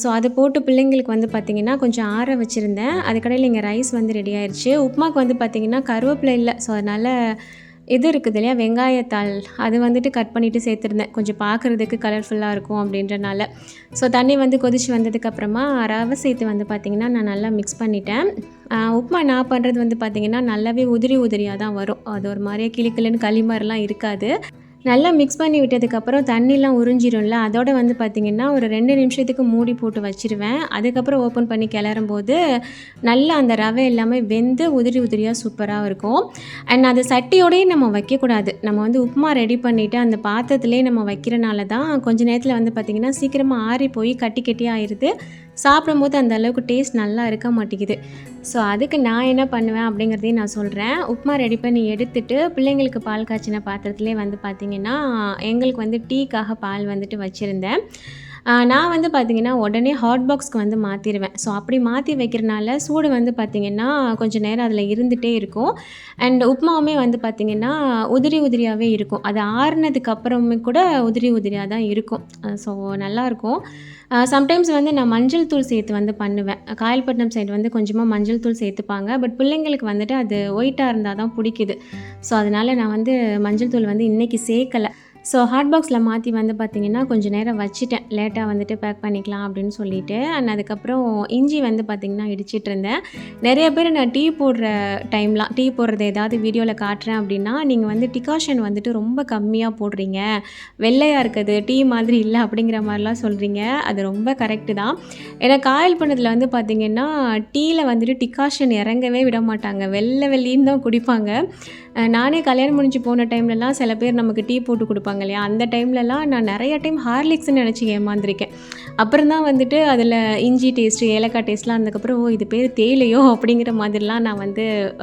ஸோ அதை போட்டு பிள்ளைங்களுக்கு வந்து பார்த்திங்கன்னா கொஞ்சம் ஆற வச்சுருந்தேன். அதுக்கடையில் இங்கே ரைஸ் வந்து ரெடி ஆயிடுச்சு உப்புமாக்கு வந்து பார்த்திங்கன்னா கருவேப்பிலை இல்லை. ஸோ அதனால் இது இருக்குது இல்லையா? வெங்காயத்தாள். அது வந்துட்டு கட் பண்ணிவிட்டு சேர்த்துருந்தேன். கொஞ்சம் பார்க்குறதுக்கு கலர்ஃபுல்லாக இருக்கும் அப்படின்றனால. ஸோ தண்ணி வந்து கொதிச்சு வந்ததுக்கப்புறமா ரவை சேர்த்து வந்து பார்த்திங்கன்னா நான் நல்லா மிக்ஸ் பண்ணிட்டேன். உப்புமா நான் பண்ணுறது வந்து பார்த்திங்கன்னா நல்லாவே உதிரி உதிரியாக தான் வரும். அது ஒரு மாதிரியே கிளிக்கிளின்னு களிமாரிலாம் இருக்காது. நல்லா மிக்ஸ் பண்ணி விட்டதுக்கப்புறம் தண்ணிலாம் உறிஞ்சிரும்ல அதோட வந்து பார்த்திங்கன்னா ஒரு ரெண்டு நிமிஷத்துக்கு மூடி போட்டு வச்சுருவேன். அதுக்கப்புறம் ஓப்பன் பண்ணி கிளறும் போது நல்லா அந்த ரவை எல்லாமே வெந்து உதிரி உதிரியாக சூப்பராக இருக்கும். அண்ட் அது சட்டியோடையே நம்ம வைக்கக்கூடாது. நம்ம வந்து உப்புமா ரெடி பண்ணிவிட்டு அந்த பாத்திரத்துலேயே நம்ம வைக்கிறனால தான் கொஞ்சம் நேரத்தில் வந்து பார்த்திங்கன்னா சீக்கிரமாக ஆறி போய் கட்டி கட்டி ஆயிடுது சாப்பிடும்போது அந்த அளவுக்கு டேஸ்ட் நல்லா இருக்க மாட்டேங்குது. ஸோ அதுக்கு நான் என்ன பண்ணுவேன் அப்படிங்கிறதையும் நான் சொல்கிறேன் உப்புமா ரெடி பண்ணி எடுத்துட்டு பிள்ளைங்களுக்கு பால் காய்ச்சின பாத்திரத்துலேயே வந்து பார்த்திங்கன்னா எங்களுக்கு வந்து டீக்காக பால் வந்துட்டு வச்சுருந்தேன். நான் வந்து பார்த்திங்கன்னா உடனே ஹாட் பாக்ஸ்க்கு வந்து மாற்றிடுவேன் ஸோ அப்படி மாற்றி வைக்கிறனால சூடு வந்து பார்த்திங்கன்னா கொஞ்சம் நேரம் அதில் இருந்துகிட்டே இருக்கும். அண்ட் உப்புமாவுமே வந்து பார்த்திங்கன்னா உதிரி உதிரியாகவே இருக்கும். அது ஆறுனதுக்கு அப்புறமே கூட உதிரி உதிரியாக தான் இருக்கும். ஸோ நல்லாயிருக்கும் சம்டைம்ஸ் வந்து நான் மஞ்சள் தூள் சேர்த்து வந்து பண்ணுவேன். காயல்பட்டினம் சைடு வந்து கொஞ்சமாக மஞ்சள் தூள் சேர்த்துப்பாங்க. பட் பிள்ளைங்களுக்கு வந்துட்டு அது ஒயிட்டாக இருந்தால் தான் பிடிக்குது. ஸோ அதனால் நான் வந்து மஞ்சள் தூள் வந்து இன்றைக்கி சேர்க்கலை. ஸோ ஹாட் பாக்ஸில் மாற்றி வந்து பார்த்திங்கன்னா கொஞ்சம் நேரம் வச்சுட்டேன். லேட்டாக வந்துட்டு பேக் பண்ணிக்கலாம் அப்படின்னு சொல்லிட்டு அண்ட் அதுக்கப்புறம் இஞ்சி வந்து பார்த்திங்கன்னா இடிச்சிட்டு இருந்தேன். நிறைய பேர் நான் டீ போடுற டைம்லாம் டீ போடுறது ஏதாவது வீடியோவில் காட்டுறேன் அப்படின்னா நீங்கள் வந்து டிகாஷன் வந்துட்டு ரொம்ப கம்மியாக போடுறீங்க. வெள்ளையாக இருக்குது டீ மாதிரி இல்லை அப்படிங்கிற மாதிரிலாம் சொல்கிறீங்க அது ரொம்ப கரெக்டு தான். ஏன்னா காயல் பண்ணதில் வந்து பார்த்திங்கன்னா டீயில் வந்துட்டு டிகாஷன் இறங்கவே விட மாட்டாங்க. வெள்ளை வெள்ளின்னு தான் குடிப்பாங்க. நானே கல்யாணம் முடிஞ்சு போன டைம்லலாம் சில பேர் நமக்கு டீ போட்டு கொடுப்பாங்க இல்லையா? அந்த டைம்லலாம் நான் நிறைய டைம் ஹார்லிக்ஸ்னு நினச்சி ஏமாந்துருக்கேன். அப்புறம் தான் வந்துட்டு அதில் இஞ்சி டேஸ்ட்டு ஏலக்காய் டேஸ்ட்லாம் அதுக்கப்புறம் ஓ இது பேர் தேயிலையோ? அப்படிங்கிற மாதிரிலாம் நான் வந்து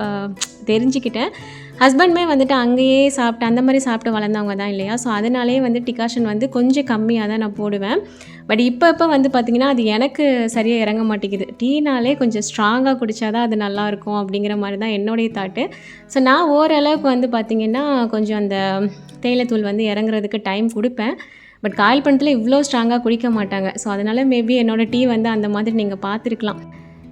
தெரிஞ்சுக்கிட்டேன். ஹஸ்பண்டுமே வந்துட்டு அங்கேயே சாப்பிட்டு அந்த மாதிரி சாப்பிட்டு வளர்ந்தவங்க தான் இல்லையா? ஸோ அதனாலே வந்து டிகாஷன் வந்து கொஞ்சம் கம்மியாக தான் நான் போடுவேன். பட் இப்போ இப்போ வந்து பார்த்திங்கன்னா அது எனக்கு சரியாக இறங்க மாட்டேங்குது. டீனாலே கொஞ்சம் ஸ்ட்ராங்காக குடித்தா தான் அது நல்லாயிருக்கும் அப்படிங்கிற மாதிரி தான் என்னுடைய தாட்டு ஸோ நான் ஓரளவுக்கு வந்து பார்த்திங்கன்னா கொஞ்சம் அந்த தேயிலைத்தூள் வந்து இறங்குறதுக்கு டைம் கொடுப்பேன். பட் காயல் பண்ணத்தில் இவ்வளோ ஸ்ட்ராங்காக குடிக்க மாட்டாங்க. ஸோ அதனால் மேபி என்னோடய டீ வந்து அந்த மாதிரி நீங்கள் பார்த்துருக்கலாம்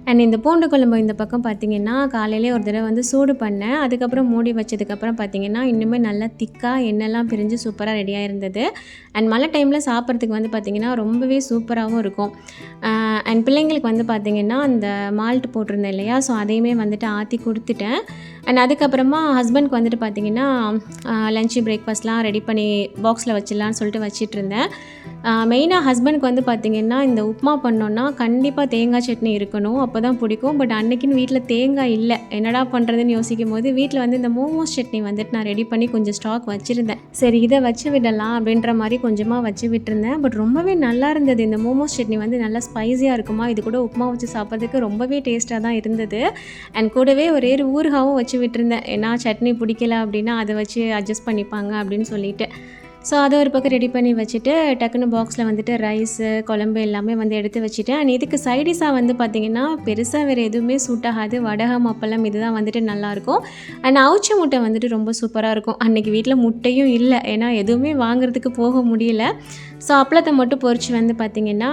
அண்ட் இந்த பூண்டு குழம்பு இந்த பக்கம் பார்த்தீங்கன்னா காலையிலே ஒரு தடவை வந்து சூடு பண்ணேன். அதுக்கப்புறம் மூடி வச்சதுக்கப்புறம் பார்த்தீங்கன்னா இன்னுமே நல்லா திக்காக எண்ணெய்லாம் பிரிஞ்சு சூப்பராக ரெடியாக இருந்தது அண்ட் மழை டைமில் சாப்பிட்றதுக்கு வந்து பார்த்திங்கன்னா ரொம்பவே சூப்பராகவும் இருக்கும். அண்ட் பிள்ளைங்களுக்கு வந்து பார்த்திங்கன்னா அந்த மால்ட் போட்டிருந்தேன் இல்லையா? ஸோ அதையுமே வந்துட்டு ஆற்றி கொடுத்துட்டேன். அண்ட் அதுக்கப்புறமா ஹஸ்பண்ட்க்கு வந்துட்டு பார்த்திங்கன்னா லஞ்சு பிரேக்ஃபாஸ்ட்லாம் ரெடி பண்ணி பாக்ஸில் வச்சிடலான்னு சொல்லிட்டு வச்சிட்டு இருந்தேன் மெயினாக ஹஸ்பண்ட்க்கு வந்து பார்த்திங்கன்னா இந்த உப்புமா பண்ணோன்னா கண்டிப்பாக தேங்காய் சட்னி இருக்கணும். அப்போ தான் பிடிக்கும். பட் அன்னைக்குன்னு வீட்டில் தேங்காய் இல்லை. என்னடா பண்ணுறதுன்னு யோசிக்கும் போது வீட்டில் வந்து இந்த மோமோஸ் சட்னி வந்துட்டு நான் ரெடி பண்ணி கொஞ்சம் ஸ்டாக் வச்சுருந்தேன். சரி இதை வச்சு விடலாம் அப்படின்ற மாதிரி கொஞ்சமாக வச்சு விட்டுருந்தேன். பட் ரொம்பவே நல்லா இருந்தது. இந்த மோமோஸ் சட்னி வந்து நல்லா ஸ்பைஸியாக இருக்குமா? இது கூட உப்புமா வச்சு சாப்பிட்றதுக்கு ரொம்பவே டேஸ்ட்டாக தான் இருந்தது. அண்ட் கூடவே ஒரே ஒரு ஊறுகாவும் வச்சு விட்டுருந்தேன். ஏன்னா சட்னி பிடிக்கல அப்படின்னா அதை வச்சு அட்ஜஸ்ட் பண்ணிப்பாங்க அப்படின்னு சொல்லிட்டு. ஸோ அதை ஒரு பக்கம் ரெடி பண்ணி வச்சுட்டு டக்குன்னு பாக்ஸில் வந்துட்டு ரைஸு குழம்பு எல்லாமே வந்து எடுத்து வச்சுட்டேன். அண்ட் இதுக்கு சைடிஷாக வந்து பார்த்திங்கன்னா பெருசாக வேறு எதுவுமே சூட் ஆகாது. வடகம் அப்பளம் இதுதான் வந்துட்டு நல்லாயிருக்கும். அண்ட் அவுச்ச முட்டை வந்துட்டு ரொம்ப சூப்பராக இருக்கும். அன்றைக்கி வீட்டில் முட்டையும் இல்லை. ஏன்னா எதுவுமே வாங்குறதுக்கு போக முடியல. ஸோ அப்பளத்தை மட்டும் பொறிச்சு வந்து பார்த்திங்கன்னா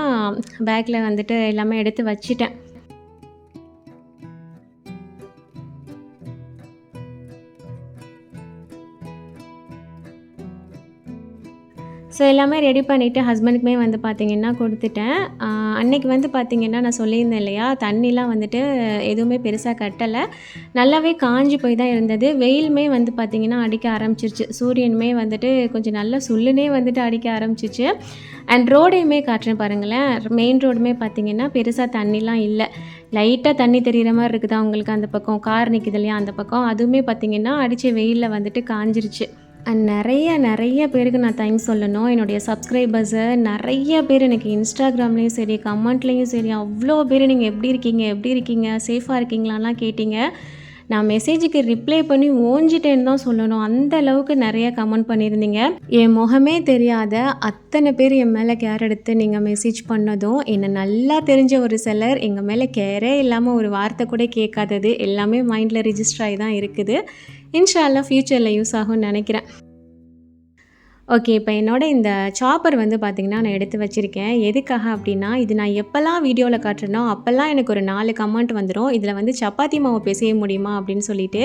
பேக்கில் வந்துட்டு எல்லாமே எடுத்து வச்சுட்டேன். ஸோ எல்லாமே ரெடி பண்ணிவிட்டு ஹஸ்பண்டுக்குமே வந்து பார்த்திங்கன்னா கொடுத்துட்டேன். அன்னைக்கு வந்து பார்த்திங்கன்னா நான் சொல்லியிருந்தேன் இல்லையா தண்ணிலாம் வந்துட்டு எதுவுமே பெருசாக கட்டலை. நல்லாவே காஞ்சி போய் தான் இருந்தது. வெயிலுமே வந்து பார்த்திங்கன்னா அடிக்க ஆரம்பிச்சிருச்சு. சூரியனுமே வந்துட்டு கொஞ்சம் நல்ல சுல்லுனே வந்துட்டு அடிக்க ஆரம்பிச்சிச்சு அண்ட் ரோடையுமே காட்டுறேன் பாருங்களேன். மெயின் ரோடுமே பார்த்திங்கன்னா பெருசாக தண்ணிலாம் இல்லை. லைட்டாக தண்ணி தெரிகிற மாதிரி இருக்குதா உங்களுக்கு அந்த பக்கம்? கார் நிற்குது இல்லையா அந்த பக்கம்? அதுவுமே பார்த்திங்கன்னா அடித்த வெயிலில் வந்துட்டு காஞ்சிருச்சு. அண்ட் நிறைய நிறைய பேருக்கு நான் தேங்க்ஸ் சொல்லணும். என்னுடைய சப்ஸ்கிரைபர்ஸை நிறைய பேர் எனக்கு இன்ஸ்டாகிராம்லேயும் சரி கமெண்ட்லேயும் சரி அவ்வளோ பேர் நீங்கள் எப்படி இருக்கீங்க எப்படி இருக்கீங்க சேஃபாக இருக்கீங்களான்லாம் கேட்டிங்க. நான் மெசேஜுக்கு ரிப்ளை பண்ணி ஓஞ்சிட்டேன்னு தான் சொல்லணும். அந்த அளவுக்கு நிறைய கமெண்ட் பண்ணியிருந்தீங்க. என் முகமே தெரியாத அத்தனை பேர் என் மேலே கேர் எடுத்து நீங்கள் மெசேஜ் பண்ணதும் என்னை நல்லா தெரிஞ்ச ஒரு சிலர் எங்கள் மேலே கேரே இல்லாமல் ஒரு வார்த்தை கூட கேட்காதது எல்லாமே மைண்டில் ரிஜிஸ்டர் ஆகி தான் இருக்குது. இன்ஷால்லாம் ஃப்யூச்சரில் யூஸ் ஆகும்னு நினைக்கிறேன். ஓகே இப்போ என்னோட இந்த சாப்பர் வந்து பார்த்திங்கன்னா நான் எடுத்து வச்சுருக்கேன். எதுக்காக அப்படின்னா இது நான் எப்போல்லாம் வீடியோவில் காட்டுறேனோ அப்போல்லாம் எனக்கு ஒரு நாலு கமெண்ட் வந்துடும் இதில் வந்து சப்பாத்தி மாவு பிசைய முடியுமா அப்படின்னு சொல்லிட்டு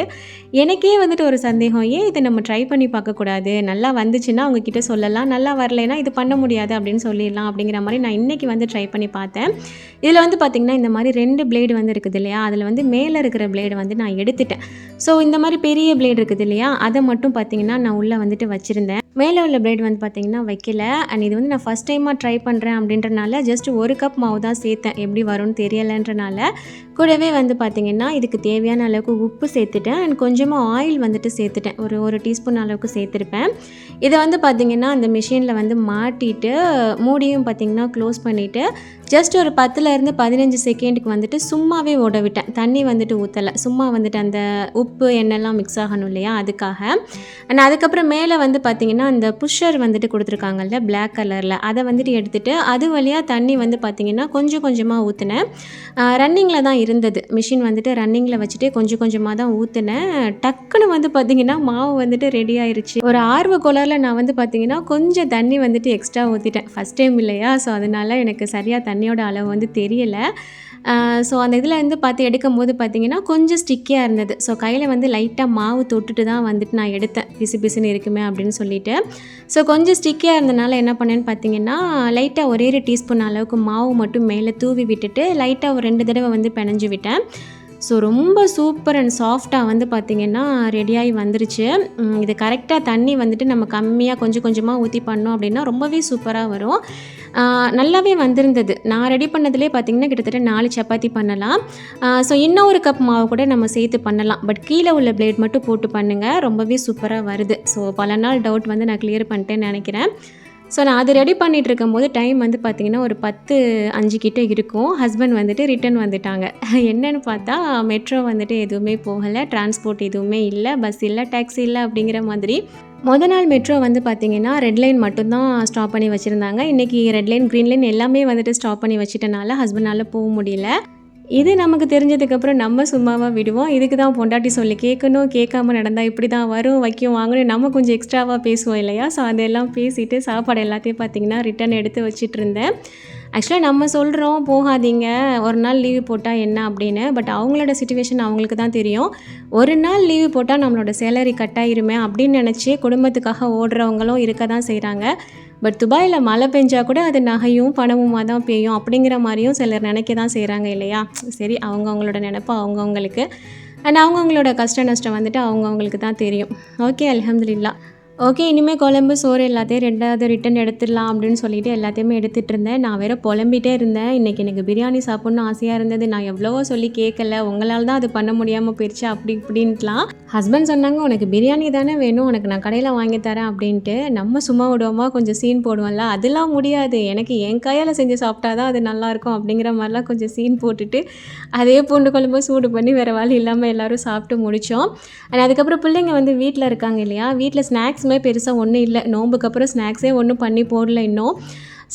எனக்கே வந்துட்டு ஒரு சந்தேகம். ஏன் இதை நம்ம ட்ரை பண்ணி பார்க்கக்கூடாது நல்லா வந்துச்சுன்னா அவங்கக்கிட்ட சொல்லலாம். நல்லா வரலைன்னா இது பண்ண முடியாது அப்படின்னு சொல்லிடலாம் அப்படிங்கிற மாதிரி நான் இன்றைக்கி வந்து ட்ரை பண்ணி பார்த்தேன். இதில் வந்து பார்த்திங்கன்னா இந்த மாதிரி ரெண்டு பிளேடு வந்து இருக்குது இல்லையா? அதில் வந்து மேலே இருக்கிற பிளேடு வந்து நான் எடுத்துட்டேன். ஸோ இந்த மாதிரி பெரிய பிளேடு இருக்குது இல்லையா? அதை மட்டும் பார்த்திங்கன்னா நான் உள்ளே வந்துட்டு வச்சுருந்தேன். மேலே உள்ள பிரெட் வந்து பார்த்திங்கன்னா வைக்கல. அண்ட் இது வந்து நான் ஃபஸ்ட் டைமாக ட்ரை பண்ணுறேன் அப்படின்றனால ஜஸ்ட் ஒரு கப் மாவு தான் சேர்த்தேன். எப்படி வரும்னு தெரியலைன்றனால. கூடவே வந்து பார்த்திங்கன்னா இதுக்கு தேவையான அளவுக்கு உப்பு சேர்த்துட்டேன். அண்ட் கொஞ்சமாக ஆயில் வந்துட்டு சேர்த்துட்டேன். ஒரு ஒரு டீஸ்பூன் அளவுக்கு சேர்த்துருப்பேன். இதை வந்து பார்த்திங்கன்னா அந்த மிஷினில் வந்து மாட்டிட்டு மூடியும் பார்த்திங்கன்னா க்ளோஸ் பண்ணிவிட்டு ஜஸ்ட் ஒரு பத்துலேருந்து பதினஞ்சு செகண்டுக்கு வந்துட்டு சும்மாவே ஓட விட்டேன். தண்ணி வந்துட்டு ஊற்றலை சும்மா வந்துட்டு அந்த உப்பு எண்ணெய்லாம் மிக்ஸ் ஆகணும் இல்லையா? அதுக்காக. அண்ட் அதுக்கப்புறம் மேலே வந்து பார்த்திங்கன்னா அந்த புஷ்ஷர் வந்துட்டு கொடுத்துருக்காங்கல்ல பிளாக் கலரில் அதை வந்துட்டு எடுத்துகிட்டு அது வழியாக தண்ணி வந்து பார்த்திங்கன்னா கொஞ்சம் கொஞ்சமாக ஊற்றினேன் ரன்னிங்கில் தான் இருந்தது. மிஷின் வந்துட்டு ரன்னிங்கில் வச்சுட்டு கொஞ்சம் கொஞ்சமாக தான் ஊற்றினேன் டக்குன்னு வந்து பார்த்திங்கன்னா மாவு வந்துட்டு ரெடி ஆயிடுச்சு ஒரு ஆர்வ கோளாறில் நான் வந்து பார்த்திங்கன்னா கொஞ்சம் தண்ணி வந்துட்டு எக்ஸ்ட்ரா ஊற்றிட்டேன் ஃபஸ்ட் டைம் இல்லையா? ஸோ அதனால் எனக்கு சரியாக தண்ணியோட அளவு வந்து தெரியலை. ஸோ அந்த இதில் வந்து பார்த்து எடுக்கும் போது பார்த்தீங்கன்னா கொஞ்சம் ஸ்டிக்கியாக இருந்தது. ஸோ கையில் வந்து லைட்டாக மாவு தொட்டுட்டு தான் வந்துட்டு நான் எடுத்தேன். பிசு பிசுன்னு இருக்குமே அப்படின்னு சொல்லிட்டு. ஸோ கொஞ்சம் ஸ்டிக்கியாக இருந்தனால என்ன பண்ணேன்னு பார்த்தீங்கன்னா லைட்டாக ஒரே ஒரு டீஸ்பூன் அளவுக்கு மாவு மட்டும் மேலே தூவி விட்டுட்டு லைட்டாக ஒரு ரெண்டு தடவை வந்து பிணைஞ்சு விட்டேன். ஸோ ரொம்ப சூப்பர் அண்ட் சாஃப்டாக வந்து பார்த்திங்கன்னா ரெடியாகி வந்துருச்சு. இது கரெக்டாக தண்ணி வந்துட்டு நம்ம கம்மியாக கொஞ்சம் கொஞ்சமாக ஊற்றி பண்ணோம் அப்படின்னா ரொம்பவே சூப்பராக வரும். நல்லாவே வந்திருந்தது. நான் ரெடி பண்ணதுலேயே பார்த்திங்கன்னா கிட்டத்தட்ட நாலு சப்பாத்தி பண்ணலாம். ஸோ இன்னும் ஒரு கப் மாவு கூட நம்ம சேர்த்து பண்ணலாம். பட் கீழே உள்ள பிளேட் மட்டும் போட்டு பண்ணுங்கள் ரொம்பவே சூப்பராக வருது. ஸோ பல நாள் டவுட் வந்து நான் கிளியர் பண்ணிட்டேன்னு நினைக்கிறேன். ஸோ நான் அது ரெடி பண்ணிகிட்டு இருக்கும்போது டைம் வந்து பார்த்திங்கன்னா ஒரு பத்து அஞ்சு கிட்ட இருக்கும். ஹஸ்பண்ட் வந்துட்டு ரிட்டர்ன் வந்துட்டாங்க. என்னென்னு பார்த்தா மெட்ரோ வந்துட்டு எதுவுமே போகலை. டிரான்ஸ்போர்ட் எதுவுமே இல்லை. பஸ் இல்லை டாக்ஸி இல்லை அப்படிங்கிற மாதிரி. மொதல் நாள் மெட்ரோ வந்து பார்த்திங்கன்னா ரெட் லைன் மட்டும்தான் ஸ்டாப் பண்ணி வச்சுருந்தாங்க. இன்றைக்கி ரெட் லைன் க்ரீன் லைன் எல்லாமே வந்துட்டு ஸ்டாப் பண்ணி வச்சிட்டனால ஹஸ்பண்டால் போக முடியல. இது நமக்கு தெரிஞ்சதுக்கப்புறம் நம்ம சும்மாவாக விடுவோம். இதுக்கு தான் பொண்டாட்டி சொல்லி கேட்கணும். கேட்காம நடந்தால் இப்படி தான் வரும். வைக்கும் வாங்கணும். நம்ம கொஞ்சம் எக்ஸ்ட்ராவாக பேசுவோம் இல்லையா? ஸோ அதெல்லாம் பேசிட்டு சாப்பாடு எல்லாத்தையும் பார்த்திங்கன்னா ரிட்டன் எடுத்து வச்சிட்டு இருந்தேன் ஆக்சுவலாக நம்ம சொல்கிறோம் போகாதீங்க. ஒரு நாள் லீவு போட்டால் என்ன அப்படின்னு. பட் அவங்களோட சுச்சுவேஷன் அவங்களுக்கு தான் தெரியும். ஒரு நாள் லீவு போட்டால் நம்மளோட சேலரி கட் ஆயிருமே அப்படின்னு நினச்சி குடும்பத்துக்காக ஓடுறவங்களும் இருக்க தான் செய்கிறாங்க பட் துபாயில் மழை பெஞ்சா கூட அது நகையும் பணமுமாக தான் பெய்யும் அப்படிங்கிற மாதிரியும் சிலர் நினைக்க தான் செய்கிறாங்க இல்லையா? சரி அவங்கவுங்களோட நினப்பு அவங்கவுங்களுக்கு அண்ட் அவங்கவுங்களோட கஷ்ட நஷ்டம் வந்துட்டு அவங்கவுங்களுக்கு தான் தெரியும். ஓகே அலமதுல்லா ஓகே இனிமேல் குழம்பு சோறு எல்லாத்தையும் ரெண்டாவது ரிட்டன் எடுத்துடலாம் அப்படின்னு சொல்லிட்டு எல்லாத்தையுமே எடுத்துகிட்டு இருந்தேன். நான் வேற புலம்பிட்டே இருந்தேன். இன்றைக்கி எனக்கு பிரியாணி சாப்பிட்ணுன்னு ஆசையாக இருந்தது. நான் எவ்வளவோ சொல்லி கேட்கல உங்களால் தான் அது பண்ண முடியாமல் போயிடுச்சு அப்படி இப்படின்ட்டுலாம். ஹஸ்பண்ட் சொன்னாங்க உனக்கு பிரியாணி தானே வேணும். உனக்கு நான் கடையில் வாங்கி தரேன் அப்படின்ட்டு. நம்ம சும்மா விடுவோமா? கொஞ்சம் சீன் போடுவோம்ல. அதெல்லாம் முடியாது. எனக்கு என் கையால் செஞ்சு சாப்பிட்டா தான் அது நல்லாயிருக்கும் அப்படிங்கிற மாதிரிலாம் கொஞ்சம் சீன் போட்டுட்டு அதே பூண்டு குழம்பு சூடு பண்ணி வேறு வழி இல்லாமல் எல்லோரும் சாப்பிட்டு முடித்தோம் அண்ட் அதுக்கப்புறம் பிள்ளைங்க வந்து வீட்டில் இருக்காங்க இல்லையா? வீட்டில் ஸ்நாக்ஸ் ஸ்நாக்ஸுமே பெருசாக ஒன்றும் இல்லை. நோம்புக்கு அப்புறம் ஸ்நாக்ஸே ஒன்றும் பண்ணி போடல இன்னும்.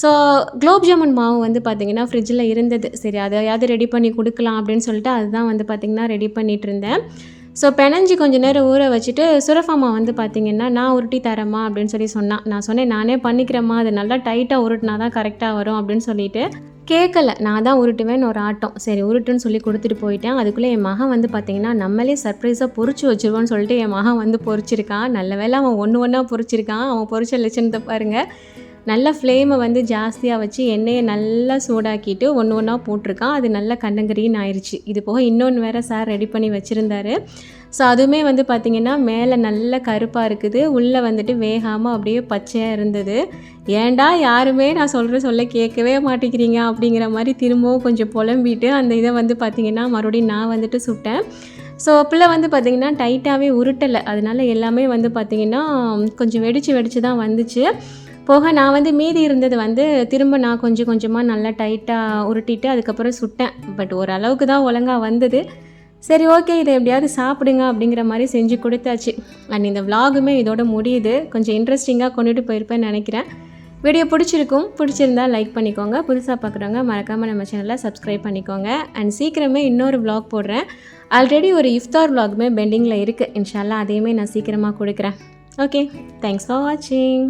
ஸோ குலோப் ஜாமுன் மாவு வந்து பார்த்திங்கன்னா ஃப்ரிட்ஜில் இருந்தது. சரி அதையாவது ரெடி பண்ணி கொடுக்கலாம் அப்படின்னு சொல்லிட்டு அதுதான் வந்து பார்த்திங்கன்னா ரெடி பண்ணிகிட்டு இருந்தேன். ஸோ பெனஞ்சி கொஞ்ச நேரம் ஊற வச்சுட்டு சுரஃபாமா வந்து பார்த்திங்கன்னா நான் உருட்டி தரேம்மா அப்படின்னு சொல்லி சொன்னான். நான் சொன்னேன் நானே பண்ணிக்கிறேம்மா. அது நல்லா டைட்டாக உருட்டினா தான் கரெக்டாக வரும் அப்படின்னு சொல்லிட்டு. கேட்கல நான் தான் உருட்டுவேன்னு ஒரு ஆட்டம். சரி உருட்டுன்னு சொல்லி கொடுத்துட்டு போயிட்டேன். அதுக்குள்ளே என் மகன் வந்து பார்த்தீங்கன்னா நம்மளே சர்ப்ரைஸாக பொறிச்சு வச்சிருவோன்னு சொல்லிட்டு என் மகன் வந்து பொறிச்சிருக்கான். நல்ல வேளை அவன் ஒன்று ஒன்றா பொறிச்சிருக்கான். அவன் பொறிச்ச லட்சணத்தை பாருங்கள் நல்ல ஃப்ளேமை வந்து ஜாஸ்தியாக வச்சு எண்ணெயை நல்லா சூடாக்கிட்டு ஒன்று ஒன்றா போட்டிருக்கான். அது நல்லா கண்டங்கரின்னு ஆயிடுச்சு இது போக இன்னொன்று வேறு சார் ரெடி பண்ணி வச்சுருந்தாரு. ஸோ அதுவுமே வந்து பார்த்திங்கன்னா மேலே நல்ல கருப்பாக இருக்குது. உள்ளே வந்துட்டு வேகாமல் அப்படியே பச்சையாக இருந்தது. ஏன்டா யாருமே நான் சொல்கிற சொல்ல கேட்கவே மாட்டேங்கிறீங்க அப்படிங்கிற மாதிரி திரும்பவும் கொஞ்சம் புலம்பிட்டு அந்த இதை வந்து பார்த்திங்கன்னா மறுபடியும் நான் வந்துட்டு சுட்டேன். ஸோ பிள்ளை வந்து பார்த்திங்கன்னா டைட்டாகவே உருட்டலை. அதனால எல்லாமே வந்து பார்த்திங்கன்னா கொஞ்சம் வெடிச்சு வெடிச்சு தான் வந்துச்சு. போக நான் வந்து மீதி இருந்தது வந்து திரும்ப நான் கொஞ்சம் கொஞ்சமாக நல்லா டைட்டாக உருட்டிட்டு அதுக்கப்புறம் சுட்டேன். பட் ஓரளவுக்கு தான் ஒழுங்காக வந்தது. சரி ஓகே இதை எப்படியாவது சாப்பிடுங்க அப்படிங்கிற மாதிரி செஞ்சு கொடுத்தாச்சு. அண்ட் இந்த விலாகுமே இதோட முடியுது. கொஞ்சம் இன்ட்ரெஸ்டிங்காக கொண்டுட்டு போயிருப்பேன்னு நினைக்கிறேன். வீடியோ பிடிச்சிருக்கும். பிடிச்சிருந்தா லைக் பண்ணிக்கோங்க. புதுசாக பார்க்குறவங்க மறக்காமல் நம்ம சேனலை சப்ஸ்கிரைப் பண்ணிக்கோங்க. அண்ட் சீக்கிரமே இன்னொரு விலாக் போடுறேன். ஆல்ரெடி ஒரு இஃப்தார் விலாகுமே பெண்டிங்கில் இருக்குது இன்ஷால்லாம் அதையுமே நான் சீக்கிரமாக கொடுக்குறேன். ஓகே தேங்க்ஸ் ஃபார் வாட்சிங்